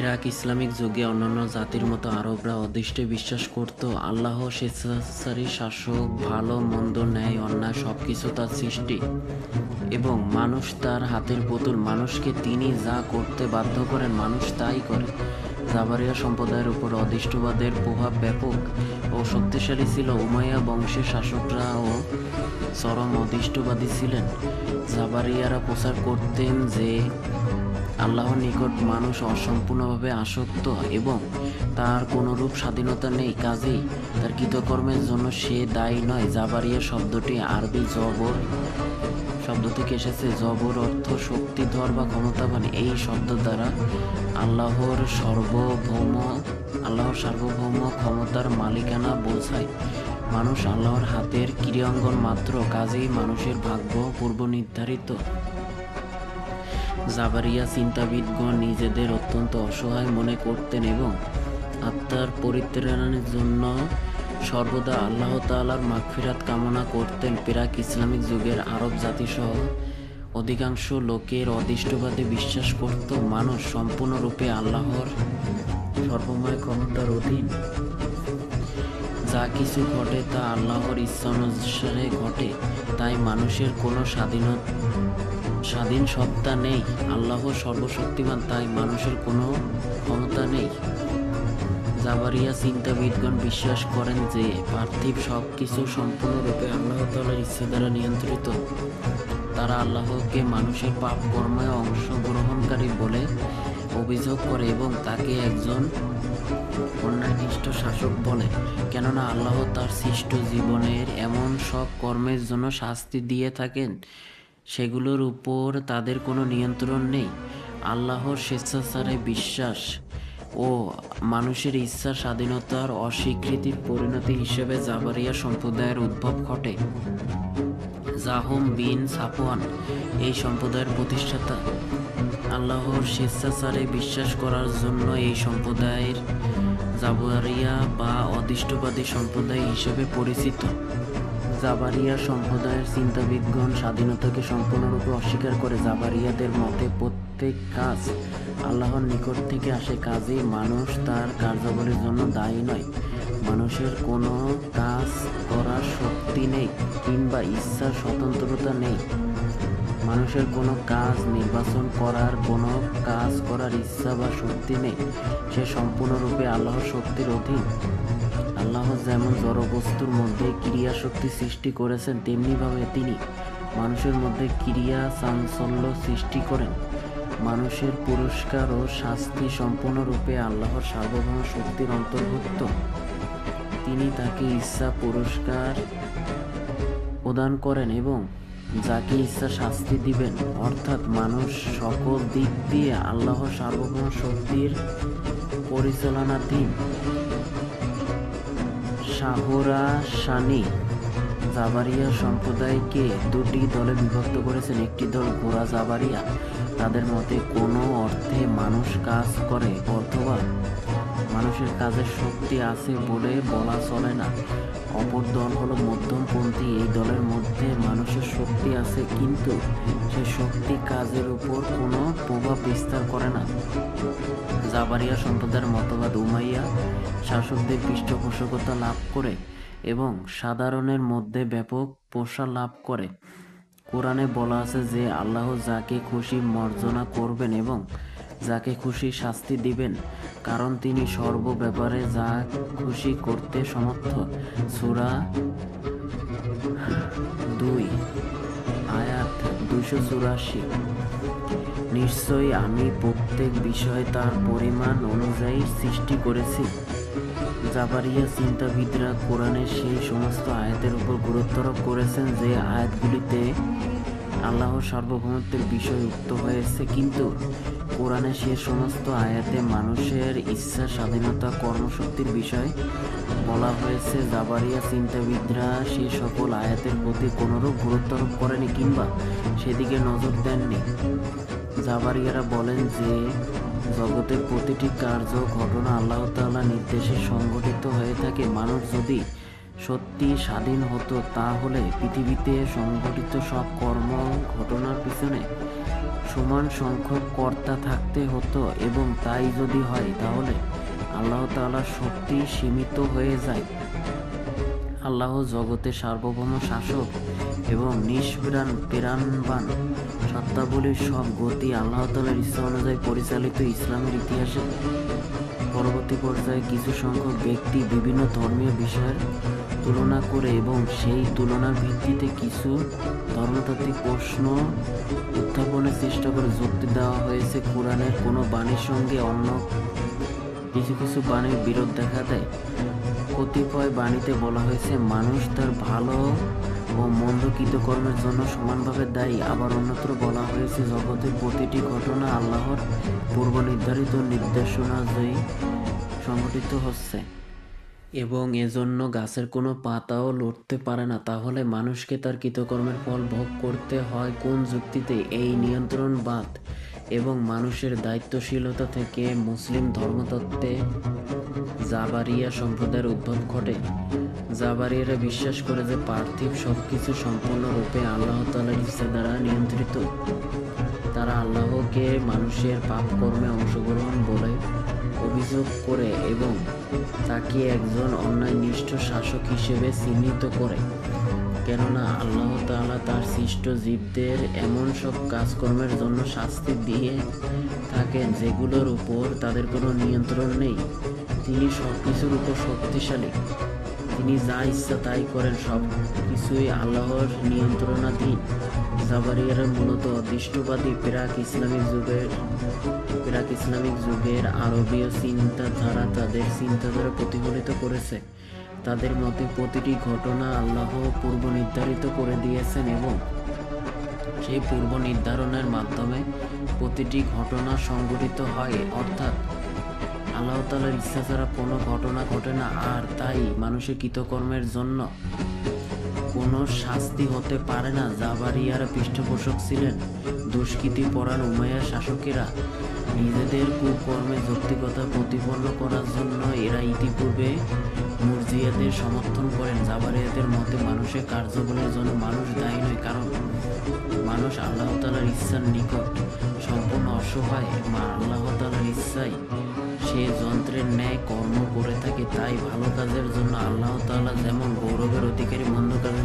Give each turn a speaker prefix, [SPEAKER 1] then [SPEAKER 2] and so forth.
[SPEAKER 1] প্রাক ইসলামিক যুগে অন্যান্য জাতির মতো আরবরা অদৃষ্টে বিশ্বাস করত, আল্লাহ স্বেচ্ছাচারী শাসক, ভালো, মন্দ, ন্যায়, অন্যায় সব কিছু তার সৃষ্টি। এবং মানুষ তার হাতের পুতুল, মানুষকে তিনি যা করতে বাধ্য করেন, মানুষ তাই করে। জাবারিয়া সম্প্রদায়ের উপর অদৃষ্টবাদের প্রভাব ব্যাপক ও শক্তিশালী ছিল। উমাইয়া বংশের শাসকরা ও চরম অদৃষ্টবাদী ছিলেন। জাবারিয়ারা প্রচার করতেন যে আল্লাহর নিকট মানুষ অসম্পূর্ণভাবে আসক্ত এবং তার কোনরূপ স্বাধীনতা নেই। কাজেই তার কৃতকর্মের জন্য সে দায়ী নয়। জাবারিয়া শব্দটি আরবি জবর, শব্দ থেকে এসেছে জবর অর্থ শক্তিধর বা ক্ষমতাবান। এই শব্দ দ্বারা আল্লাহর সার্বভৌম আল্লাহর সার্বভৌম ক্ষমতার মালিকানা বোঝায়। মানুষ আল্লাহর হাতের ক্রিয়াঙ্গন মাত্র, কাজেই মানুষের ভাগ্য পূর্ব নির্ধারিত জাবারিয়া চিন্তাবিদগণ নিজেদের অত্যন্ত অসহায় মনে করতেন এবং আত্মার পরিত্রাণের জন্য সর্বদা আল্লাহ তাআলার মাগফিরাত কামনা করতেন। প্রাক ইসলামিক যুগের আরব জাতিসহ অধিকাংশ লোকের অদৃষ্টবাদে বিশ্বাস করত মানুষ সম্পূর্ণরূপে আল্লাহর সর্বময় ক্ষমতার অধীন। যা কিছু ঘটে তা আল্লাহর ইচ্ছা অনুসারে ঘটে, তাই মানুষের কোনো স্বাধীনতা স্বাধীন সত্তা নেই। আল্লাহ সর্বশক্তিমান, তাই মানুষের কোনো ক্ষমতা নেই। জাবারিয়া চিন্তাবিদগণ বিশ্বাস করেন যে, পার্থিব সব কিছু সম্পূর্ণরূপে আল্লাহ তালার ইচ্ছা দ্বারা নিয়ন্ত্রিত। তারা আল্লাহকে মানুষের পাপ কর্মে অংশগ্রহণকারী বলে অভিযোগ করে এবং তাকে একজন অন্যায়নিষ্ঠ শাসক বলে। কেননা আল্লাহ তার সৃষ্ট জীবনের এমন সব কর্মের জন্য শাস্তি দিয়ে থাকেন সেগুলোর উপর তাদের কোনো নিয়ন্ত্রণ নেই। আল্লাহর স্বেচ্ছাচারে বিশ্বাস ও মানুষের ইচ্ছা স্বাধীনতার অস্বীকৃতির পরিণতি হিসেবে জাবারিয়া সম্প্রদায়ের উদ্ভব ঘটে। জাহম বিন সাফওয়ান এই সম্প্রদায়ের প্রতিষ্ঠাতা। আল্লাহর স্বেচ্ছাচারে বিশ্বাস করার জন্য এই সম্প্রদায়ের জাবারিয়া বা অদৃষ্টবাদী সম্প্রদায় হিসেবে পরিচিত। জাবারিয়া সম্প্রদায়ের চিন্তাবিদগণ স্বাধীনতাকে সম্পূর্ণরূপে অস্বীকার করে জাবারিয়াদের মতে প্রত্যেক কাজ আল্লাহর নিকট থেকে আসে, কাজেই মানুষ তার কার্যাবলীর জন্য দায়ী নয়। মানুষের কোনো কাজ করার শক্তি নেই কিংবা ইচ্ছার স্বতন্ত্রতা নেই। মানুষের কোনো কাজ নির্বাচন করার, কোনো কাজ করার ইচ্ছা বা শক্তি নেই। সে সম্পূর্ণরূপে আল্লাহর শক্তির অধীন। আল্লাহ যেমন জড়বস্তুর মধ্যে ক্রিয়া শক্তি সৃষ্টি করেছেন, তেমনিভাবে তিনি মানুষের মধ্যে ক্রিয়া চাঞ্চল্য সৃষ্টি করেন। মানুষের পুরস্কার ও শাস্তি সম্পূর্ণরূপে আল্লাহর সার্বভৌম শক্তির অন্তর্ভুক্ত। তিনি তাকে ইচ্ছা, পুরস্কার প্রদান করেন এবং যাকে ইচ্ছা, শাস্তি দিবেন। অর্থাৎ মানুষ সকল দিক দিয়ে আল্লাহর সার্বভৌম শক্তির পরিচালনাধীন। শাহরা শানি, জাবারিয়া সম্প্রদায়কে দুটি দলে বিভক্ত করেছেন? একটি দল গোরা জাবারিয়া, তাদের মতে কোনো অর্থে মানুষ কাজ করে অথবা মানুষের কাজের শক্তি আছে বলে বলা চলে না। অপর দল হলো মধ্যমপন্থী, এই দলের মধ্যে মানুষের শক্তি আছে, কিন্তু সে শক্তি কাজের উপর কোনো প্রভাব বিস্তার করে না। জাবারিয়া সম্প্রদায়ের মতবাদ উমাইয়া শাসকদের পৃষ্ঠপোষকতা লাভ করে এবং সাধারণের মধ্যে ব্যাপক প্রসার লাভ করে। কোরআনে বলা আছে যে, আল্লাহ যাকে খুশি মর্জনা করবেন এবং যাকে খুশি শাস্তি দিবেন, কারণ তিনি সর্ব ব্যাপারে যা খুশি করতে সমর্থ। সুরা দুই, আয়াত দুইশো চুরাশি। নিশ্চয়ই আমি প্রত্যেক বিষয় তার পরিমাণ অনুযায়ী সৃষ্টি করেছি। জাবারিয়া চিন্তাবিদরা কোরআনের সেই সমস্ত আয়াতের উপর গুরুত্বারোপ করেছেন যে আয়াতগুলিতে আল্লাহর সার্বভৌমত্বের বিষয় উক্ত হয়েছে, কিন্তু কোরআনে সে সমস্ত আয়াতে মানুষের ইচ্ছা, স্বাধীনতা, কর্মশক্তির বিষয় বলা হয়েছে। জাবারিয়া চিন্তাবিদরা সে সকল আয়াতের প্রতি কোনোরূপ গুরুত্বারোপ করেনি কিংবা সেদিকে নজর দেননি। জাবারিয়ারা বলেন যে, জগতের প্রতিটি কার্য, ঘটনা আল্লাহ তাআলা নির্দেশে সংগঠিত হয়ে থাকে। মানুষ যদি সত্যি স্বাধীন হতো, তাহলে পৃথিবীতে সংঘটিত সব কর্ম, ঘটনার পিছনে সমান সংখ্যক কর্তা থাকতে হতো এবং তাই যদি হয় তাহলে আল্লাহ তাআলার শক্তি সীমিত হয়ে যায়। আল্লাহ জগতের সার্বভৌম শাসক এবং নিষ্প্রাণ, প্রাণবান সত্তাবলীর সব গতি আল্লাহ তালার ইচ্ছা অনুযায়ী পরিচালিত ইসলামের ইতিহাসে। পরবর্তী পর্যায়ে কিছু সংখ্যক ব্যক্তি বিভিন্ন ধর্মীয় বিষয়ের তুলনা করে এবং সেই তুলনার ভিত্তিতে কিছু ধর্মতাত্ত্বিক প্রশ্ন উত্থাপনের চেষ্টা করে যুক্তি দেওয়া হয়েছে। কোরআনের কোনো বাণীর সঙ্গে অন্য কিছু কিছু বাণীর বিরোধ দেখা দেয়। কতিপয় বাণীতে বলা হয়েছে, মানুষ তার ভালো ও মন্দ কৃতকর্মের জন্য সমানভাবে দায়ী। আবার অন্যত্র বলা হয়েছে, জগতের প্রতিটি ঘটনা আল্লাহর পূর্ব নির্ধারিত নির্দেশনাজয়ী সংঘটিত হচ্ছে। এবং এজন্য গাছের কোনো পাতাও লড়তে পারে না। তাহলে মানুষকে তার কৃতকর্মের ফল ভোগ করতে হয় কোন যুক্তিতে? এই নিয়ন্ত্রণবাদ এবং মানুষের দায়িত্বশীলতা থেকে মুসলিম ধর্মতত্ত্বে জাবারিয়া সম্প্রদায়ের উদ্ভব ঘটে। জাবারিয়ারা বিশ্বাস করে যে পার্থিব সবকিছু সম্পূর্ণরূপে আল্লাহ তালার ইচ্ছা দ্বারা নিয়ন্ত্রিত। তারা আল্লাহকে মানুষের পাপ কর্মে অংশগ্রহণ বলে অভিযোগ করে এবং তাকে একজন অন্যায়নিষ্ঠ শাসক হিসেবে চিহ্নিত করে। কেননা আল্লাহ তালা তার সৃষ্ট জীবদের এমন সব কাজকর্মের জন্য শাস্তি দিয়ে থাকেন যেগুলোর উপর তাদের কোনো নিয়ন্ত্রণ নেই। তিনি সব কিছুর উপর শক্তিশালী। তিনি যা ইচ্ছা তাই করেন সব কিছুই আল্লাহর নিয়ন্ত্রণাধীন। জাবারিয়ারা মূলত দৃষ্টবাদী প্রাক ইসলামিক যুগের প্রাক ইসলামিক যুগের আরবীয় চিন্তাধারা তাদের চিন্তাধারা প্রতিফলিত করেছে। তাদের মতে প্রতিটি ঘটনা আল্লাহ পূর্ব নির্ধারিত করে দিয়েছেন এবং সেই পূর্ব নির্ধারণের মাধ্যমে প্রতিটি ঘটনা সংঘটিত হয়। অর্থাৎ আল্লাহ তালার ইচ্ছা ছাড়া কোনো ঘটনা ঘটে না, আর তাই মানুষের কৃতকর্মের জন্য কোনো শাস্তি হতে পারে না। জাবারিয়ারা পৃষ্ঠপোষক ছিলেন। দুষ্কৃতি পরাণ উমাইয়া শাসকেরা নিজেদের কুকর্মে যৌক্তিকতা প্রতিপন্ন করার জন্য এরা ইতিপূর্বে মুরজিয়াদের সমর্থন করেন। জাবারিয়াদের মতে, মানুষের কার্যবলের জন্য মানুষ দায়ী নয়, কারণ মানুষ আল্লাহ তালার ইচ্ছার নিকট সম্পূর্ণ অসহায়। আল্লাহ তালার ইচ্ছায় সে যন্ত্রের ন্যায় কর্ম করে থাকে, তাই ভালো কাজের জন্য আল্লাহ তাআলা যেমন গৌরবের অধিকারী, মন্দ কাজের